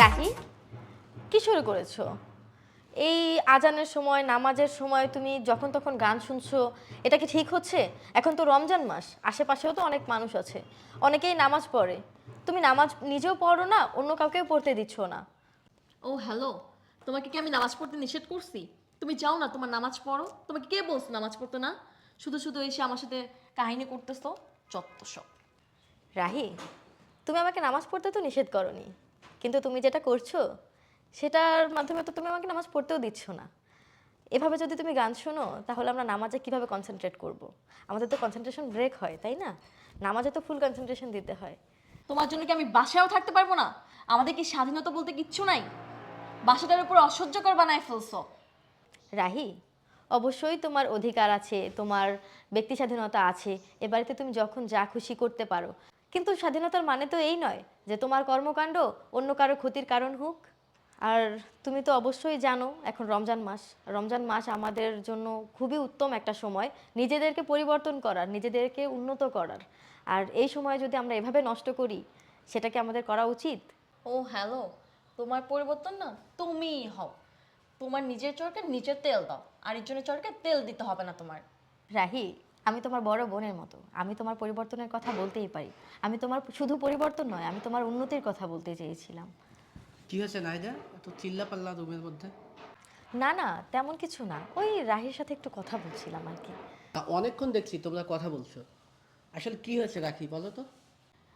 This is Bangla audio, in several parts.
রাহি, কি শুরু করেছ? এই আজানের সময়, নামাজের সময় তুমি যখন তখন গান শুনছো, এটা কি ঠিক হচ্ছে? এখন তো রমজান মাস, আশেপাশেও তো অনেক মানুষ আছে। অনেকেই নামাজ পড়ে। তুমি নামাজ নিজেও পড়ো না, অন্য কাউকেও পড়তে দিচ্ছ না। ও, হ্যালো, তোমাকে কি আমি নামাজ পড়তে নিষেধ করছি? তুমি যাও না, তোমার নামাজ পড়ো। তোমাকে কে বলছো নামাজ পড়তে না? শুধু শুধু এসে আমার সাথে কাহিনী করতেছো? চত্ব সব। রাহি তুমি আমাকে নামাজ পড়তে তো নিষেধ করনি। কিন্তু তুমি যেটা করছ সেটার মাধ্যমে তো তুমি আমাকে নামাজ পড়তেও দিচ্ছ না। এভাবে যদি তুমি গান শোনো তাহলে আমরা নামাজে কীভাবে কনসেন্ট্রেট করব। আমাদের তো কনসেন্ট্রেশন ব্রেক হয় তাই না? নামাজে তো ফুল কনসেন্ট্রেশন দিতে হয়। তোমার জন্য কি আমি বাসায়ও থাকতে পারব না? আমাদের কি স্বাধীনতা বলতে কিচ্ছু নাই? বাসাটার উপর অসহ্যকর বানায় ফেলছো। রাহি অবশ্যই তোমার অধিকার আছে, তোমার ব্যক্তি স্বাধীনতা আছে, এ বাড়িতে তুমি যখন যা খুশি করতে পারো। কিন্তু স্বাধীনতার মানে তো এই নয় যে তোমার কর্মকাণ্ড অন্য কারও ক্ষতির কারণ হোক। আর তুমি তো অবশ্যই জানো, এখন রমজান মাস। রমজান মাস আমাদের জন্য খুবই উত্তম একটা সময়, নিজেদেরকে পরিবর্তন করার, নিজেদেরকে উন্নত করার। আর এই সময় যদি আমরা এভাবে নষ্ট করি, সেটা কি আমাদের করা উচিত? ও, হ্যালো, তোমার পরিবর্তন না তুমিই হও। তোমার নিজের চরকে নিজের তেল দাও আর একজনের চরকে তেল দিতে হবে না তোমার। রাহি আমি তোমার বড় বোনের মতো। আমি তোমার পরিবর্তনের কথা বলতেই পারি। আমি তোমার শুধু পরিবর্তন নয় আমি তোমার উন্নতির কথা বলতে চেয়েছিলাম। কি হয়েছে নাইদা এত চিল্লা পাল্লা রুমের মধ্যে। না না তেমন কিছু না। ওই রাহির সাথে একটু কথা বলছিলাম আর কি। অনেকক্ষণ দেখছি তোমরা কথা বলছো। আসলে কি হয়েছে রাখি বলো তো।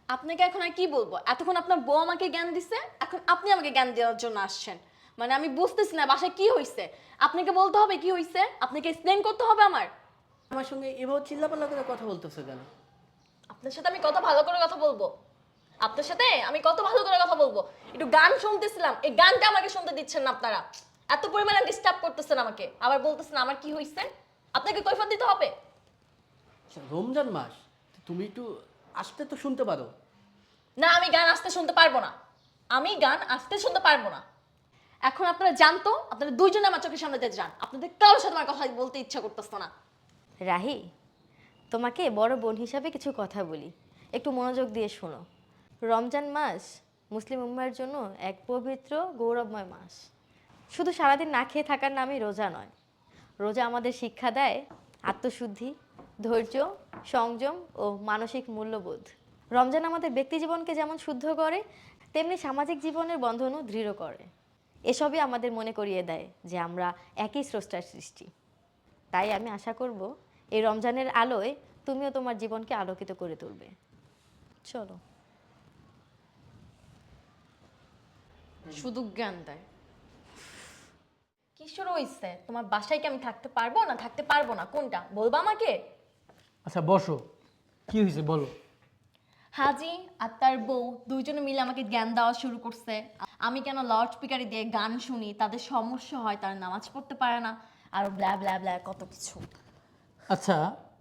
আপনাকে এখন আর কি বলব? এতক্ষণ আপনার বউ আমাকে জ্ঞান দিছে এখন আপনি আমাকে জ্ঞান দেওয়ার জন্য আসছেন। মানে আমি বুঝতেছি না বাসায় কি হয়েছে আপনাকে বলতে হবে কি হয়েছে আপনাকে এক্সপ্লেন করতে হবে আমার। আমার সঙ্গে এভাবে চিল্লা পাল্লা করে কথা বলতেছো কেন? আপনার সাথে আমি কত ভালো করে কথা বলব? আপনার সাথে আমি কত ভালো করে কথা বলব? একটু গান শুনতেছিলাম এই গানটা আমাকে শুনতে দিচ্ছেন না আপনারা। এত পরিমাণে ডিস্টার্ব করতেছেন আমাকে। আবার বলতেছেন আমার কি হয়েছে আপনাকে কৈফত দিতে হবে? আচ্ছা, রমজান মাস তুমি একটু আসতে তো শুনতে পারো। না আমি গান আসতে শুনতে পারব না। আমি গান আসতে শুনতে পারব না। এখন আপনারা জানতো, আপনারা দুইজনে আমার চোখের সামনে দিয়ে যান। আপনাদের কারোর সাথে আমার কথা বলতে ইচ্ছা করতেছে না। রাহি, তোমাকে বড় বোন হিসাবে কিছু কথা বলি। একটু মনোযোগ দিয়ে শোনো। রমজান মাস মুসলিম উম্মার জন্য এক পবিত্র, গৌরবময় মাস। শুধু সারাদিন না খেয়ে থাকার নামই রোজা নয়। রোজা আমাদের শিক্ষা দেয় আত্মশুদ্ধি, ধৈর্য, সংযম ও মানসিক মূল্যবোধ। রমজান আমাদের ব্যক্তি জীবনকে যেমন শুদ্ধ করে, তেমনি সামাজিক জীবনের বন্ধনও দৃঢ় করে। এসবই আমাদের মনে করিয়ে দেয় যে আমরা একই স্রষ্টার সৃষ্টি। তাই আমি আশা করব এই রমজানের আলোয় তুমিও তোমার জীবনকে আলোকিত করে তুলবে। চলো। শুধু জ্ঞান দেয়। কি শুরু হয়েছে তোমার বাসায় কি আমি থাকতে পারব না? থাকতে পারব না। কোনটা? বলবা আমাকে? আচ্ছা বসো। কি হয়েছে বলো? হাজি আর তার বউ দুইজনে মিলে আমাকে জ্ঞান দেওয়া শুরু করছে। আমি কেন লাউড স্পিকারে দিয়ে গান শুনি, তাদের সমস্যা হয়, তারা নামাজ পড়তে পারে না, আর ব্লা ব্লা ব্লা কত কিছু। আচ্ছা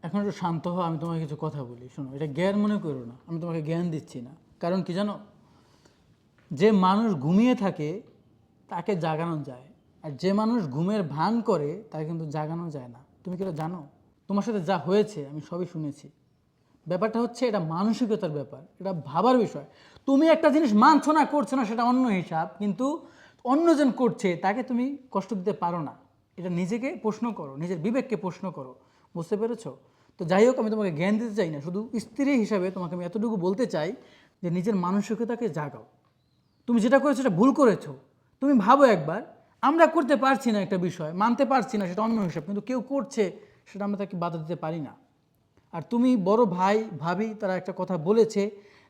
এখন একটু শান্ত হও, আমি তোমাকে কিছু কথা বলি, শোনো, এটা জ্ঞান মনে করো না, আমি তোমাকে জ্ঞান দিচ্ছি না। কারণ কি জানো? যে মানুষ ঘুমিয়ে থাকে, তাকে জাগানো যায়, আর যে মানুষ ঘুমের ভান করে, তাকে কিন্তু জাগানো যায় না। তুমি কি জানো? তোমার সাথে যা হয়েছে, আমি সবই শুনেছি। ব্যাপারটা হচ্ছে এটা মানসিকতার ব্যাপার, এটা ভাবার বিষয়। তুমি একটা জিনিস মানছো না, করছ না, সেটা অন্য হিসাব, কিন্তু অন্যজন করছে, তাকে তুমি কষ্ট দিতে পারো না। এটা নিজেকে প্রশ্ন করো, নিজের বিবেককে প্রশ্ন করো। বুঝতে পেরেছ? তো যাই হোক, আমি তোমাকে জ্ঞান দিতে চাই না, শুধু স্ত্রী হিসাবে তোমাকে আমি এতটুকু বলতে চাই যে নিজের মানসিকতাকে জাগাও। তুমি যেটা করেছ, সেটা ভুল করেছ। তুমি ভাবো একবার, আমরা করতে পারছি না একটা বিষয়, মানতে পারছি না, সেটা অন্য হিসাব, কিন্তু কেউ করছে, সেটা আমরা তাকে বাধা দিতে পারি না। আর তুমি বড় ভাই, ভাবি তারা একটা কথা বলেছে,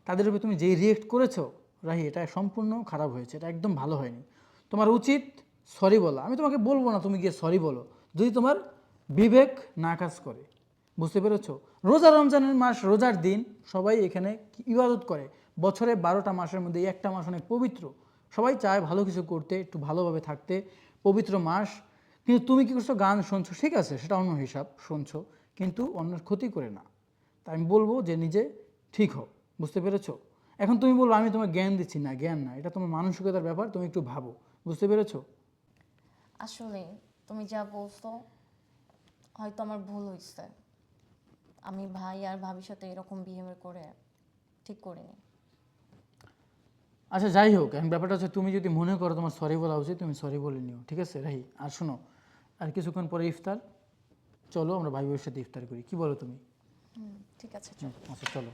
তাদের উপরে তুমি যেই রিয়েক্ট করেছ, রাহি, এটা সম্পূর্ণ খারাপ হয়েছে, এটা একদম ভালো হয়নি। তোমার উচিত সরি বলা। আমি তোমাকে বলব না তুমি গিয়ে সরি বলো। যদি তোমার বিবেক না কাজ করে, বুঝতে পেরেছ? রোজা রমজানের মাস, রোজার দিন, সবাই এখানে ইবাদত করে? বছরে বারোটা মাসের মধ্যে একটা মাস অনেক পবিত্র। সবাই চায় ভালো কিছু করতে, একটু ভালোভাবে থাকতে। পবিত্র মাস কিন্তু তুমি কি করছ? গান শুনছো। ঠিক আছে সেটা অন্য হিসাব শুনছো। কিন্তু অন্যের ক্ষতি করে না। তাই আমি বলব যে নিজে ঠিক হও। বুঝতে পেরেছ? এখন তুমি বলব আমি তোমার জ্ঞান দিচ্ছি না জ্ঞান না। এটা তোমার মানসিকতার ব্যাপার তুমি একটু ভাবো। বুঝতে পেরেছ? আসলে তুমি যা বলছো হয়তো আমার ভুল হয়েছে আমি ভাই আর ভাবির সাথে এরকম বিহেভিয়ার করে ঠিক করিনি। আচ্ছা যাই হোক এখন ব্যাপারটা হচ্ছে তুমি যদি মনে করো তোমার সরি বলা উচিত তুমি সরি বলে নিও। ঠিক আছে রাহি? আর শোনো আর কিছুক্ষণ পরে ইফতার। চলো আমরা ভাই বোনের সাথে ইফতার করি। কি বলো তুমি? ঠিক আছে আচ্ছা চলো।